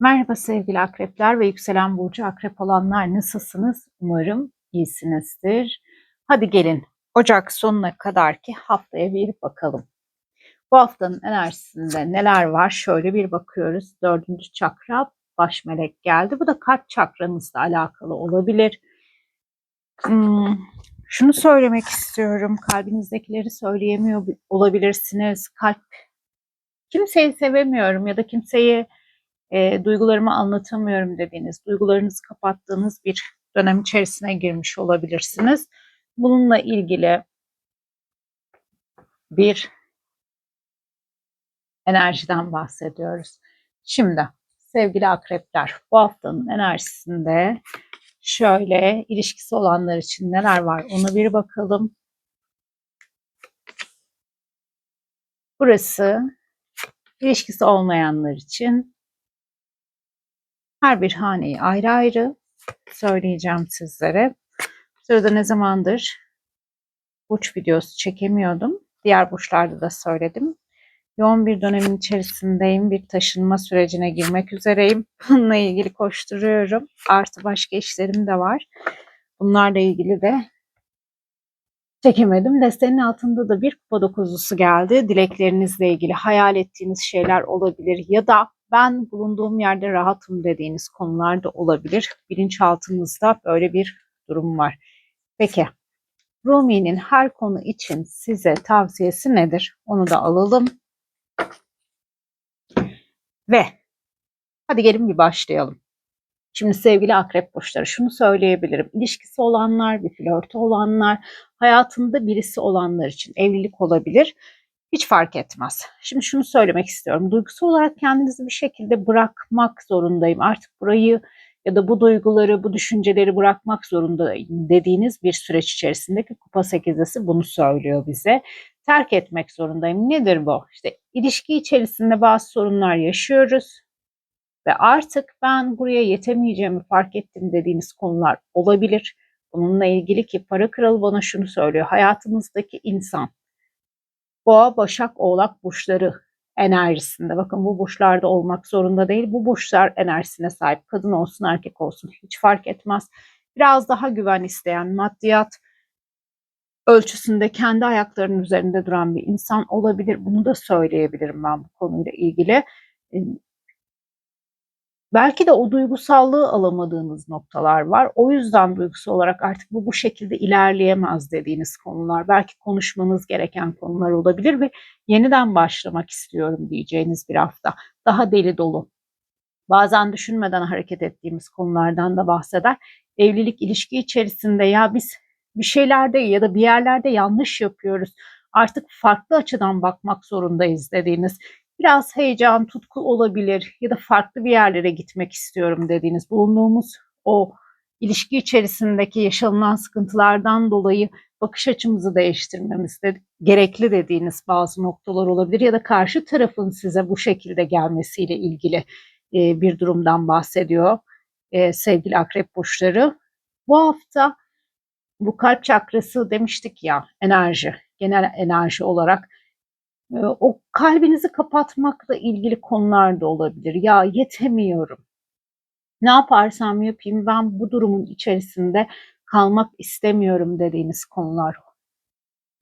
Merhaba sevgili akrepler ve yükselen burcu akrep olanlar nasılsınız? Umarım iyisinizdir. Hadi gelin Ocak sonuna kadar ki haftaya bir bakalım. Bu haftanın enerjisinde neler var? Şöyle bir bakıyoruz. Dördüncü çakra baş melek geldi. Bu da kalp çakranızla alakalı olabilir. Hmm, şunu söylemek istiyorum. Kalbinizdekileri söyleyemiyor olabilirsiniz. Kalp kimseyi sevemiyorum ya da kimseyi e, duygularımı anlatamıyorum dediğiniz, duygularınızı kapattığınız bir dönem içerisine girmiş olabilirsiniz. Bununla ilgili bir enerjiden bahsediyoruz. Şimdi sevgili akrepler bu haftanın enerjisinde şöyle ilişkisi olanlar için neler var ona bir bakalım. Burası ilişkisi olmayanlar için her bir haneyi ayrı ayrı söyleyeceğim sizlere. Sırada ne zamandır burç videosu çekemiyordum. Diğer burçlarda da söyledim. Yoğun bir dönemin içerisindeyim. Bir taşınma sürecine girmek üzereyim. Bununla ilgili koşturuyorum. Artı başka işlerim de var. Bunlarla ilgili de çekemedim. Desteğin altında da bir kupa dokuzlusu geldi. Dileklerinizle ilgili hayal ettiğiniz şeyler olabilir ya da ben bulunduğum yerde rahatım dediğiniz konular da olabilir. Bilinçaltınızda böyle bir durum var. Peki Rumi'nin her konu için size tavsiyesi nedir? Onu da alalım. Ve hadi gelin bir başlayalım. Şimdi sevgili akrep burçları şunu söyleyebilirim. İlişkisi olanlar, bir flörtü olanlar, hayatında birisi olanlar için evlilik olabilir. Hiç fark etmez. Şimdi şunu söylemek istiyorum. Duygusal olarak kendinizi bir şekilde bırakmak zorundayım. Artık burayı ya da bu duyguları, bu düşünceleri bırakmak zorundayım dediğiniz bir süreç içerisindeki kupa sekizesi bunu söylüyor bize. Terk etmek zorundayım. Nedir bu? İşte ilişki içerisinde bazı sorunlar yaşıyoruz ve artık ben buraya yetemeyeceğimi fark ettim dediğiniz konular olabilir. Bununla ilgili ki para kralı bana şunu söylüyor. Hayatınızdaki insan Boğa, Başak, Oğlak burçları enerjisinde. Bakın bu burçlarda olmak zorunda değil. Bu burçlar enerjisine sahip. Kadın olsun, erkek olsun hiç fark etmez. Biraz daha güven isteyen, maddiyat ölçüsünde kendi ayaklarının üzerinde duran bir insan olabilir. Bunu da söyleyebilirim ben bu konuyla ilgili. Belki de o duygusallığı alamadığınız noktalar var. O yüzden duygusal olarak artık bu bu şekilde ilerleyemez dediğiniz konular. Belki konuşmanız gereken konular olabilir ve yeniden başlamak istiyorum diyeceğiniz bir hafta. Daha deli dolu. Bazen düşünmeden hareket ettiğimiz konulardan da bahseder. Evlilik ilişki içerisinde ya biz bir şeylerde ya da bir yerlerde yanlış yapıyoruz. Artık farklı açıdan bakmak zorundayız dediğiniz biraz heyecan, tutku olabilir ya da farklı bir yerlere gitmek istiyorum dediğiniz bulunduğumuz o ilişki içerisindeki yaşanılan sıkıntılardan dolayı bakış açımızı değiştirmemiz de gerekli dediğiniz bazı noktalar olabilir ya da karşı tarafın size bu şekilde gelmesiyle ilgili e, bir durumdan bahsediyor e, sevgili akrep burçları. Bu hafta bu kalp çakrası demiştik ya enerji, genel enerji olarak o kalbinizi kapatmakla ilgili konular da olabilir. Ya yetemiyorum. Ne yaparsam yapayım ben bu durumun içerisinde kalmak istemiyorum dediğiniz konular.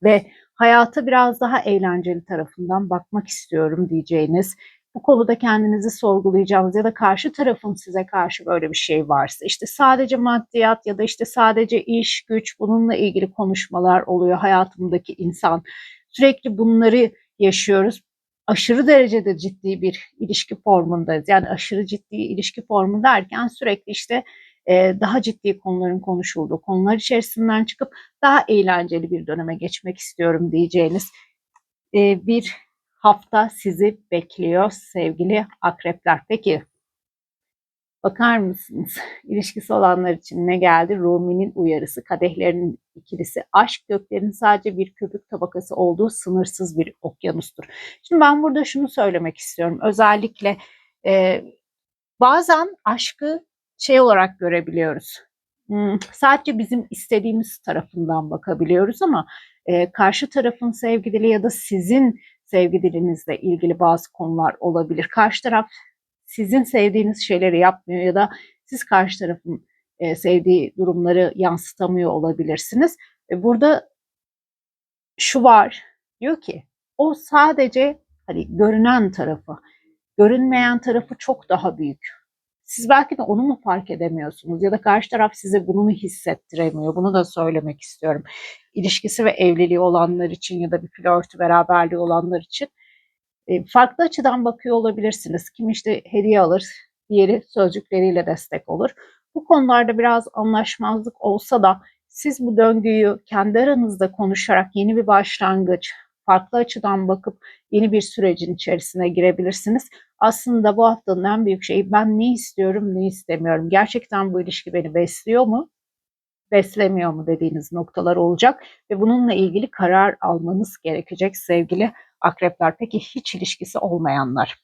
Ve hayata biraz daha eğlenceli tarafından bakmak istiyorum diyeceğiniz, bu konuda kendinizi sorgulayacağınız ya da karşı tarafın size karşı böyle bir şey varsa işte sadece maddiyat ya da işte sadece iş, güç bununla ilgili konuşmalar oluyor hayatımdaki insan. Sürekli bunları yaşıyoruz. Aşırı derecede ciddi bir ilişki formundayız. Yani aşırı ciddi ilişki formu derken sürekli işte e, daha ciddi konuların konuşulduğu konular içerisinden çıkıp daha eğlenceli bir döneme geçmek istiyorum diyeceğiniz e, bir hafta sizi bekliyor sevgili akrepler. Peki Bakar mısınız? İlişkisi olanlar için ne geldi? Rumi'nin uyarısı, kadehlerinin ikilisi. Aşk göklerin sadece bir köpük tabakası olduğu sınırsız bir okyanustur. Şimdi ben burada şunu söylemek istiyorum. Özellikle e, bazen aşkı şey olarak görebiliyoruz. Hmm, sadece bizim istediğimiz tarafından bakabiliyoruz ama e, karşı tarafın sevgi dili ya da sizin sevgi dilinizle ilgili bazı konular olabilir. Karşı taraf sizin sevdiğiniz şeyleri yapmıyor ya da siz karşı tarafın e, sevdiği durumları yansıtamıyor olabilirsiniz. E, burada şu var diyor ki o sadece hani görünen tarafı, görünmeyen tarafı çok daha büyük. Siz belki de onu mu fark edemiyorsunuz ya da karşı taraf size bunu mu hissettiremiyor? Bunu da söylemek istiyorum. İlişkisi ve evliliği olanlar için ya da bir flörtü beraberliği olanlar için farklı açıdan bakıyor olabilirsiniz. Kim işte hediye alır, diğeri sözcükleriyle destek olur. Bu konularda biraz anlaşmazlık olsa da siz bu döngüyü kendi aranızda konuşarak yeni bir başlangıç, farklı açıdan bakıp yeni bir sürecin içerisine girebilirsiniz. Aslında bu haftanın en büyük şeyi ben ne istiyorum, ne istemiyorum. Gerçekten bu ilişki beni besliyor mu? beslemiyor mu dediğiniz noktalar olacak ve bununla ilgili karar almanız gerekecek sevgili akrepler. Peki hiç ilişkisi olmayanlar.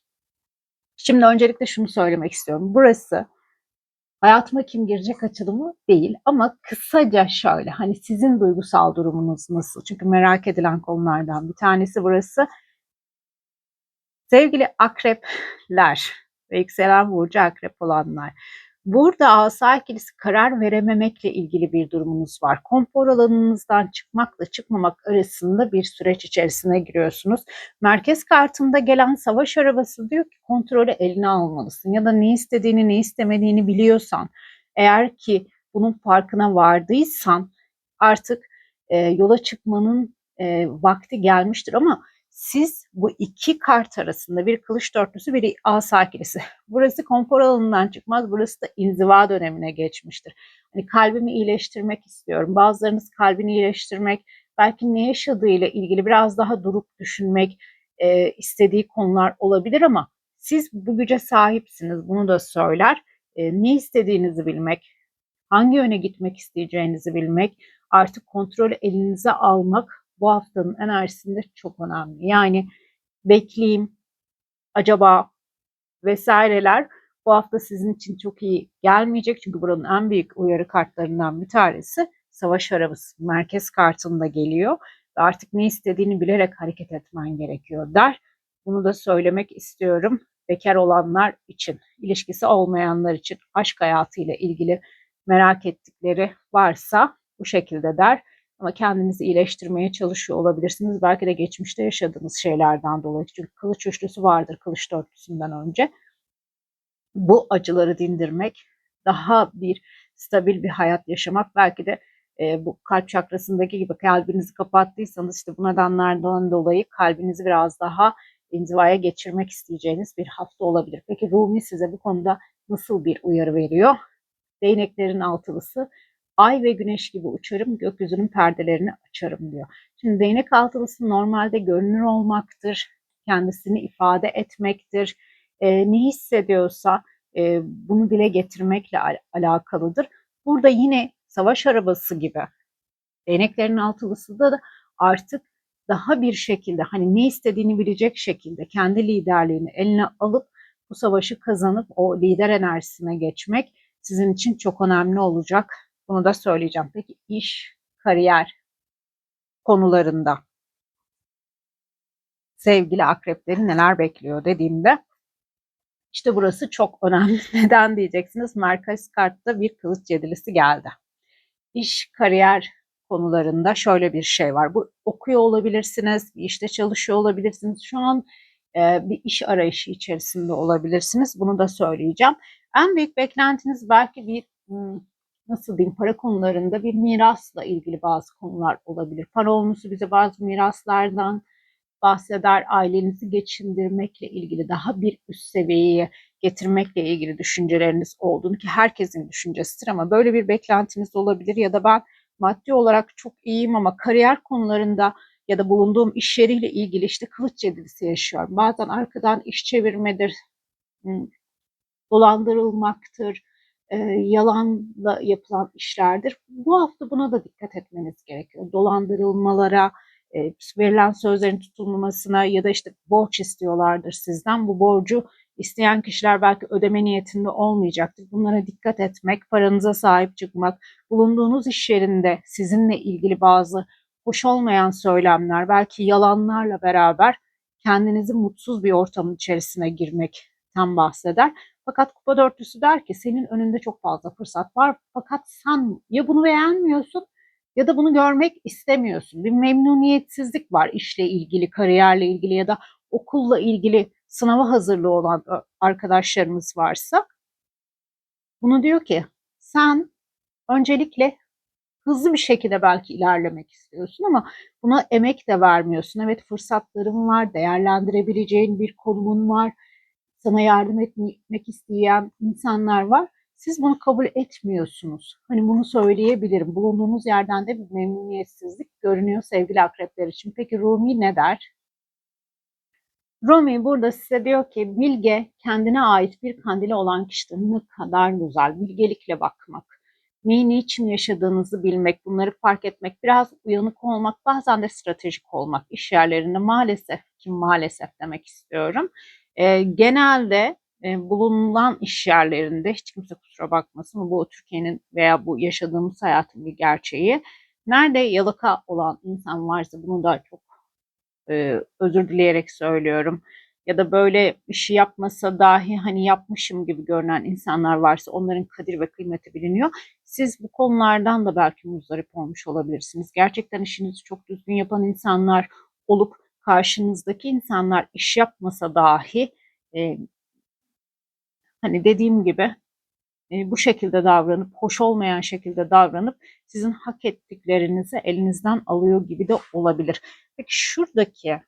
Şimdi öncelikle şunu söylemek istiyorum. Burası hayatıma kim girecek açılımı değil ama kısaca şöyle hani sizin duygusal durumunuz nasıl? Çünkü merak edilen konulardan bir tanesi burası. Sevgili akrepler ve yükselen burcu akrep olanlar. Burada asa ikilisi karar verememekle ilgili bir durumunuz var. Konfor alanınızdan çıkmakla çıkmamak arasında bir süreç içerisine giriyorsunuz. Merkez kartında gelen savaş arabası diyor ki kontrolü eline almalısın ya da ne istediğini ne istemediğini biliyorsan eğer ki bunun farkına vardıysan artık e, yola çıkmanın e, vakti gelmiştir ama siz bu iki kart arasında bir kılıç dörtlüsü bir asa ikilisi. Burası konfor alanından çıkmaz. Burası da inziva dönemine geçmiştir. Hani kalbimi iyileştirmek istiyorum. Bazılarınız kalbini iyileştirmek, belki ne yaşadığıyla ilgili biraz daha durup düşünmek e, istediği konular olabilir ama siz bu güce sahipsiniz. Bunu da söyler. E, ne istediğinizi bilmek, hangi yöne gitmek isteyeceğinizi bilmek, artık kontrolü elinize almak bu haftanın enerjisinde çok önemli. Yani bekleyeyim, acaba vesaireler bu hafta sizin için çok iyi gelmeyecek. Çünkü buranın en büyük uyarı kartlarından bir tanesi savaş arabası merkez kartında geliyor. Ve artık ne istediğini bilerek hareket etmen gerekiyor der. Bunu da söylemek istiyorum bekar olanlar için, ilişkisi olmayanlar için aşk hayatıyla ilgili merak ettikleri varsa bu şekilde der. Ama kendinizi iyileştirmeye çalışıyor olabilirsiniz. Belki de geçmişte yaşadığınız şeylerden dolayı. Çünkü kılıç üçlüsü vardır kılıç dörtlüsünden önce. Bu acıları dindirmek, daha bir stabil bir hayat yaşamak belki de e, bu kalp çakrasındaki gibi kalbinizi kapattıysanız işte bu nedenlerden dolayı kalbinizi biraz daha inzivaya geçirmek isteyeceğiniz bir hafta olabilir. Peki Rumi size bu konuda nasıl bir uyarı veriyor? Değneklerin altılısı ay ve güneş gibi uçarım, gökyüzünün perdelerini açarım diyor. Şimdi değnek altılısı normalde görünür olmaktır, kendisini ifade etmektir, e, ne hissediyorsa e, bunu dile getirmekle al- alakalıdır. Burada yine savaş arabası gibi değneklerin altılısı da artık daha bir şekilde hani ne istediğini bilecek şekilde kendi liderliğini eline alıp bu savaşı kazanıp o lider enerjisine geçmek sizin için çok önemli olacak bunu da söyleyeceğim. Peki iş, kariyer konularında sevgili akrepleri neler bekliyor dediğimde işte burası çok önemli. Neden diyeceksiniz? Merkez kartta bir kılıç yedilisi geldi. İş, kariyer konularında şöyle bir şey var. Bu okuyor olabilirsiniz, bir işte çalışıyor olabilirsiniz. Şu an e, bir iş arayışı içerisinde olabilirsiniz. Bunu da söyleyeceğim. En büyük beklentiniz belki bir hmm, nasıl diyeyim para konularında bir mirasla ilgili bazı konular olabilir. Para olması bize bazı miraslardan bahseder, ailenizi geçindirmekle ilgili daha bir üst seviyeye getirmekle ilgili düşünceleriniz olduğunu ki herkesin düşüncesidir ama böyle bir beklentiniz olabilir ya da ben maddi olarak çok iyiyim ama kariyer konularında ya da bulunduğum iş yeriyle ilgili işte kılıç yedilisi yaşıyorum. Bazen arkadan iş çevirmedir, dolandırılmaktır, e, yalanla yapılan işlerdir. Bu hafta buna da dikkat etmeniz gerekiyor. Dolandırılmalara, e, verilen sözlerin tutulmamasına ya da işte borç istiyorlardır sizden. Bu borcu isteyen kişiler belki ödeme niyetinde olmayacaktır. Bunlara dikkat etmek, paranıza sahip çıkmak, bulunduğunuz iş yerinde sizinle ilgili bazı hoş olmayan söylemler, belki yalanlarla beraber kendinizi mutsuz bir ortamın içerisine girmek ekten bahseder. Fakat kupa dörtlüsü der ki senin önünde çok fazla fırsat var. Fakat sen ya bunu beğenmiyorsun ya da bunu görmek istemiyorsun. Bir memnuniyetsizlik var işle ilgili, kariyerle ilgili ya da okulla ilgili sınava hazırlığı olan arkadaşlarımız varsa bunu diyor ki sen öncelikle hızlı bir şekilde belki ilerlemek istiyorsun ama buna emek de vermiyorsun. Evet fırsatların var, değerlendirebileceğin bir konumun var, sana yardım etmek isteyen insanlar var. Siz bunu kabul etmiyorsunuz. Hani bunu söyleyebilirim. Bulunduğunuz yerden de bir memnuniyetsizlik görünüyor sevgili akrepler için. Peki Rumi ne der? Rumi burada size diyor ki bilge kendine ait bir kandili olan kişide ne kadar güzel bilgelikle bakmak neyi niçin yaşadığınızı bilmek, bunları fark etmek, biraz uyanık olmak, bazen de stratejik olmak iş yerlerinde maalesef ki maalesef demek istiyorum. E, genelde e, bulunan iş yerlerinde hiç kimse kusura bakmasın bu Türkiye'nin veya bu yaşadığımız hayatın bir gerçeği. Nerede yalaka olan insan varsa bunu da çok e, özür dileyerek söylüyorum ya da böyle işi yapmasa dahi hani yapmışım gibi görünen insanlar varsa onların kadir ve kıymeti biliniyor. Siz bu konulardan da belki muzdarip olmuş olabilirsiniz. Gerçekten işinizi çok düzgün yapan insanlar olup karşınızdaki insanlar iş yapmasa dahi e, hani dediğim gibi e, bu şekilde davranıp hoş olmayan şekilde davranıp sizin hak ettiklerinizi elinizden alıyor gibi de olabilir. Peki şuradaki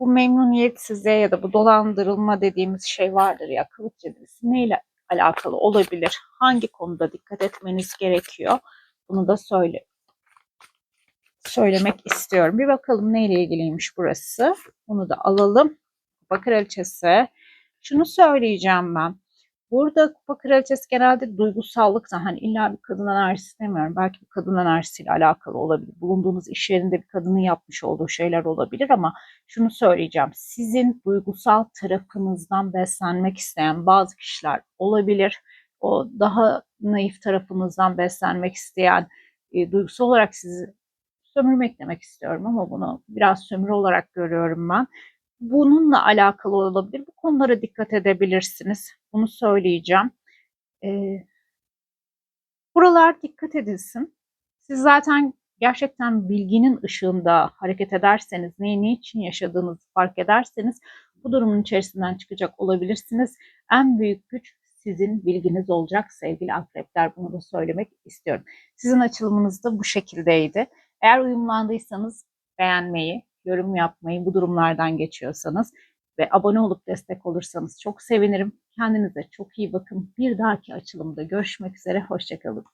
bu memnuniyetsizliğe ya da bu dolandırılma dediğimiz şey vardır ya kılıç cebilisi neyle alakalı olabilir? Hangi konuda dikkat etmeniz gerekiyor? Bunu da söyle söylemek istiyorum. Bir bakalım neyle ilgiliymiş burası. Bunu da alalım. Kupa kraliçesi. Şunu söyleyeceğim ben. Burada kupa kraliçesi genelde duygusallık hani illa bir kadın enerjisi demiyorum. Belki bir kadın enerjisiyle alakalı olabilir. Bulunduğunuz iş yerinde bir kadının yapmış olduğu şeyler olabilir ama şunu söyleyeceğim. Sizin duygusal tarafınızdan beslenmek isteyen bazı kişiler olabilir. O daha naif tarafınızdan beslenmek isteyen, e, duygusal olarak sizi sömürmek demek istiyorum ama bunu biraz sömürü olarak görüyorum ben bununla alakalı olabilir. Bu konulara dikkat edebilirsiniz. Bunu söyleyeceğim. Ee, buralar dikkat edilsin. Siz zaten gerçekten bilginin ışığında hareket ederseniz, neyi ne için yaşadığınızı fark ederseniz bu durumun içerisinden çıkacak olabilirsiniz. En büyük güç sizin bilginiz olacak sevgili akrepler. Bunu da söylemek istiyorum. Sizin açılımınız da bu şekildeydi. Eğer uyumlandıysanız beğenmeyi, yorum yapmayı bu durumlardan geçiyorsanız ve abone olup destek olursanız çok sevinirim. Kendinize çok iyi bakın. Bir dahaki açılımda görüşmek üzere. Hoşçakalın.